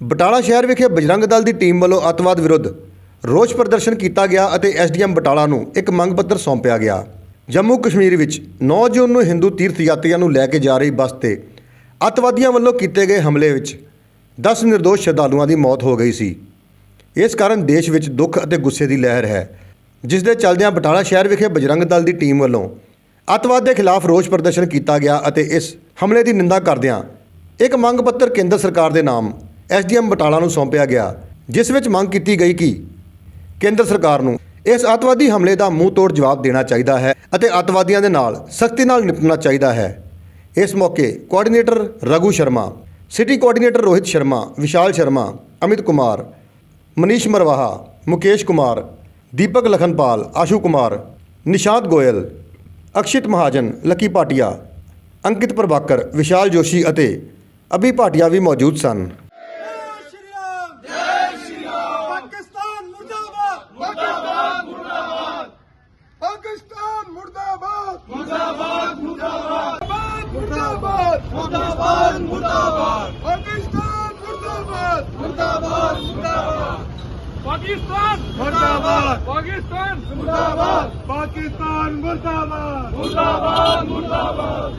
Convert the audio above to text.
ਬਟਾਲਾ ਸ਼ਹਿਰ ਵਿਖੇ ਬਜਰੰਗ ਦਲ ਦੀ ਟੀਮ ਵੱਲੋਂ ਅੱਤਵਾਦ ਵਿਰੁੱਧ ਰੋਸ ਪ੍ਰਦਰਸ਼ਨ ਕੀਤਾ ਗਿਆ ਅਤੇ ਐਸਡੀਐਮ ਬਟਾਲਾ ਨੂੰ ਇੱਕ ਮੰਗ ਪੱਤਰ ਸੌਂਪਿਆ ਗਿਆ। ਜੰਮੂ ਕਸ਼ਮੀਰ ਵਿੱਚ 9 ਜੂਨ ਨੂੰ ਹਿੰਦੂ ਤੀਰਥ ਯਾਤਰੀਆਂ ਨੂੰ ਲੈ ਕੇ ਜਾ ਰਹੀ ਬੱਸ ਤੇ ਅੱਤਵਾਦੀਆਂ ਵੱਲੋਂ ਕੀਤੇ ਗਏ ਹਮਲੇ ਵਿੱਚ 10 ਨਿਰਦੋਸ਼ ਸ਼ਰਧਾਲੂਆਂ ਦੀ ਮੌਤ ਹੋ ਗਈ ਸੀ। ਇਸ ਕਾਰਨ ਦੇਸ਼ ਵਿੱਚ ਦੁੱਖ ਅਤੇ ਗੁੱਸੇ ਦੀ ਲਹਿਰ ਹੈ, ਜਿਸ ਦੇ ਚੱਲਦਿਆਂ ਬਟਾਲਾ ਸ਼ਹਿਰ ਵਿਖੇ ਬਜਰੰਗ ਦਲ ਦੀ ਟੀਮ ਵੱਲੋਂ ਅੱਤਵਾਦ ਦੇ ਖਿਲਾਫ ਰੋਸ ਪ੍ਰਦਰਸ਼ਨ ਕੀਤਾ ਗਿਆ ਅਤੇ ਇਸ ਹਮਲੇ ਦੀ ਨਿੰਦਾ ਕਰਦਿਆਂ ਇੱਕ ਮੰਗ ਪੱਤਰ ਕੇਂਦਰ ਸਰਕਾਰ ਦੇ ਨਾਮ ਐਸਡੀਐਮ ਬਟਾਲਾ ਨੂੰ ਸੌਂਪਿਆ ਗਿਆ, ਜਿਸ ਵਿੱਚ ਮੰਗ ਕੀਤੀ ਗਈ ਕਿ ਕੇਂਦਰ ਸਰਕਾਰ ਨੂੰ ਇਸ ਅੱਤਵਾਦੀ ਹਮਲੇ ਦਾ ਮੂੰਹ ਤੋੜ ਜਵਾਬ ਦੇਣਾ ਚਾਹੀਦਾ ਹੈ ਅਤੇ ਅੱਤਵਾਦੀਆਂ ਦੇ ਨਾਲ ਸਖਤੀ ਨਾਲ ਨਿਪਟਣਾ ਚਾਹੀਦਾ ਹੈ। ਇਸ ਮੌਕੇ coordinator Raghu Sharma, city coordinator Rohit Sharma, Vishal Sharma, Amit Kumar, Manish Marwaha, Mukesh Kumar, Deepak Lakhanpal, Ashu Kumar, Nishant Goyal, Akshit Mahajan, Lucky Bhatia, Ankit Prabhakar, Vishal Joshi ਅਤੇ ਅਭੀ ਭਾਟੀਆ ਵੀ ਮੌਜੂਦ ਸਨ। মুর্দাবাদ মুর্দাবাদ পাকিস্তান মুর্দাবাদ মুর্দাবাদ মুর্দাবাদ পাকিস্তান মুর্দাবাদ পাকিস্তান মুর্দাবাদ পাকিস্তান মুর্দাবাদ মুর্দাবাদ মুর্দাবাদ